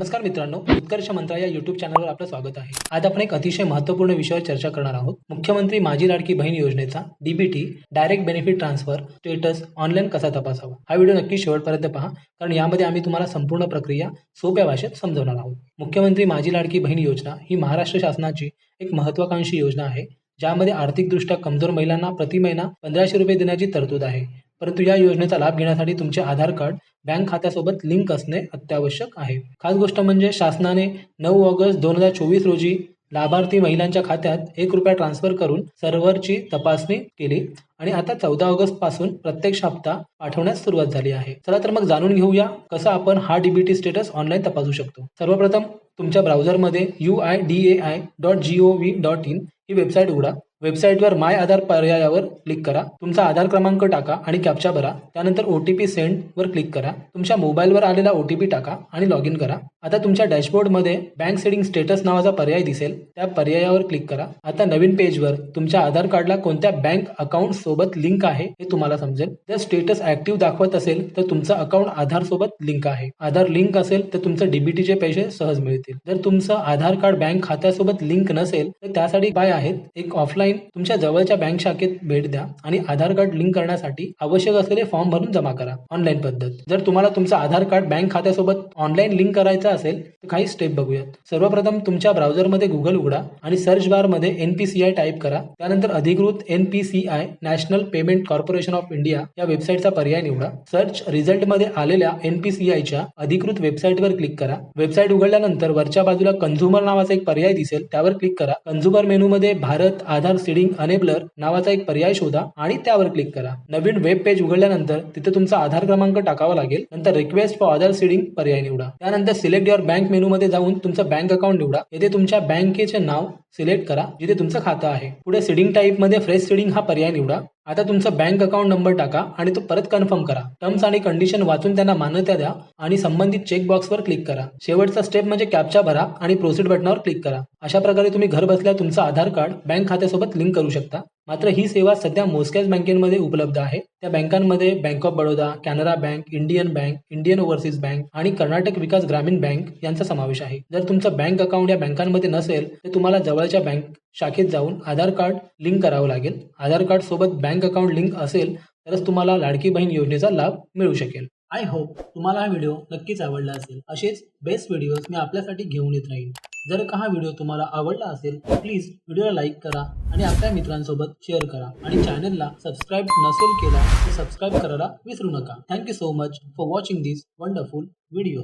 नमस्कार मित्रांनो उत्कर्ष मंत्रा या युट्यूब चॅनलवर आपलं स्वागत आहे. आज आपण एक अतिशय महत्त्वपूर्ण विषयावर चर्चा करणार आहोत. मुख्यमंत्री माझी लाडकी बहीण योजनेचा DBT direct benefit transfer status online कसा तपासावा? हा व्हिडिओ नक्की शेवटपर्यंत पहा कारण यामध्ये आम्ही तुम्हाला संपूर्ण प्रक्रिया सोप्या भाषेत समजवणार आहोत. मुख्यमंत्री माझी लाडकी बहीण योजना ही महाराष्ट्र शासनाची एक महत्त्वाकांक्षी योजना आहे ज्यामध्ये आर्थिकदृष्ट्या कमजोर महिलांना प्रति महिना पंधराशे रुपये देण्याची तरतूद आहे. परंतु या योजनेचा लाभ घेण्यासाठी तुमचे आधार कार्ड बँक खात्यासोबत लिंक असणे अत्यावश्यक आहे. खास गोष्ट म्हणजे शासनाने नऊ ऑगस्ट दोन हजार चोवीस रोजी लाभार्थी महिलांच्या खात्यात एक रुपया ट्रान्सफर करून सर्व्हरची तपासणी केली. आणि आता चौदा ऑगस्टपासून प्रत्यक्ष हप्ता पाठवण्यास सुरुवात झाली आहे. चला तर मग जाणून घेऊया कसं आपण हा डीबीटी स्टेटस ऑनलाईन तपासू शकतो. सर्वप्रथम तुमच्या ब्राउझरमध्ये U I D A I dot G O V dot in he website उघडा. वेबसाईटवर माय आधार पर्यायावर क्लिक करा. तुमचा आधार क्रमांक टाका आणि कॅप्चा भरा. त्यानंतर ओ टी पी सेंड वर क्लिक करा. तुमच्या मोबाईलवर आलेला ओ टी पी टाका आणि लॉग इन करा. आता तुमच्या डॅशबोर्डमध्ये बँक सेडिंग स्टेटस नावाचा पर्याय दिसेल. त्या पर्यायावर क्लिक करा. आता नवीन पेजवर तुमच्या आधार कार्डला कोणत्या बँक अकाउंट सोबत लिंक आहे हे तुम्हाला समजेल. जर स्टेटस ऍक्टिव्ह दाखवत असेल तर तुमचं अकाउंट आधार सोबत लिंक आहे. आधार लिंक असेल तर तुमचं डीबीटीचे पैसे सहज मिळतील. जर तुमचं आधार कार्ड बँक खात्यासोबत लिंक नसेल तर त्यासाठी काय आहेत. एक ऑफलाईन तुमच्या जवळच्या बँक शाखेत भेट द्या आणि आधार कार्ड लिंक करण्यासाठी आवश्यक असलेले फॉर्म भरून जमा करा. ऑनलाईन पद्धत. जर तुम्हाला तुमचं आधार कार्ड बँक खात्यासोबत ऑनलाईन लिंक करायचं असेल तर काही स्टेप बघूयात. सर्वप्रथम तुमच्या ब्राउझरमध्ये गुगल उघडा आणि सर्च बारमध्ये N P C I type करा. त्यानंतर अधिकृत N P C I national payment corporation of India या वेबसाईटचा पर्याय निवडा. सर्च रिझल्टमध्ये आलेल्या एन पी सी आयच्या अधिकृत वेबसाईटवर क्लिक करा. वेबसाईट उघडल्यानंतर वरच्या बाजूला कन्झ्युमर नावाचा एक पर्याय दिसेल. त्यावर क्लिक करा. कन्झ्युमर मेनूमध्ये भारत आधार सीडिंग अनेबलर नावाचा एक पर्याय शोधा आणि त्यावर क्लिक करा. नवीन वेब पेज उघडल्यानंतर तिथे तुमचा आधार क्रमांक टाकावा लागेल. नंतर रिक्वेस्ट फॉर आधार सीडिंग पर्याय निवडा. त्यानंतर सिलेक्ट युअर बँक मेनूमध्ये जाऊन तुमचं बँक अकाउंट निवडा. येथे तुमच्या बँकेचे नाव सिलेक्ट करा. जिथे तुमचं खातं आहे. पुढे सीडिंग टाईपमध्ये फ्रेश सीडिंग हा पर्याय निवडा. आता तुमचा बँक अकाउंट नंबर टाका आणि तो परत कन्फर्म करा. टर्म्स आणि कंडिशन वाचून त्यांना मान्यता द्या आणि संबंधित चेक बॉक्सवर क्लिक करा. शेवटचा स्टेप म्हणजे कॅप्चा भरा आणि प्रोसीड बटनावर क्लिक करा. अशा प्रकारे तुम्ही घर बसल्या तुमचं आधार कार्ड बँक खात्यासोबत लिंक करू शकता. मात्र ही सेवा सध्या मोजक्याच बँकेमध्ये उपलब्ध आहे. त्या बँकांमध्ये bank of Baroda Canara bank Indian bank Indian overseas bank आणि कर्नाटक विकास ग्रामीण बँक यांचा समावेश आहे. जर तुमचं बँक अकाउंट या बँकांमध्ये नसेल तर तुम्हाला जवळच्या बँक शाखेत जाऊन आधार कार्ड लिंक करावं लागेल. आधार कार्ड सोबत बँक अकाउंट लिंक असेल तरच तुम्हाला लाडकी बहीण योजनेचा लाभ मिळू शकेल. आय होप तुम्हाला हा व्हिडिओ नक्कीच आवडला असेल. असेच बेस्ट व्हिडिओज मी आपल्यासाठी घेऊन येत राहीन. जर का हा व्हिडिओ तुम्हाला आवडला असेल तर प्लीज व्हिडिओला लाईक करा आणि आपल्या मित्रांसोबत शेअर करा आणि चॅनलला सबस्क्राईब नसेल केला तर सबस्क्राईब करायला विसरू नका. Thank you so much for watching this wonderful video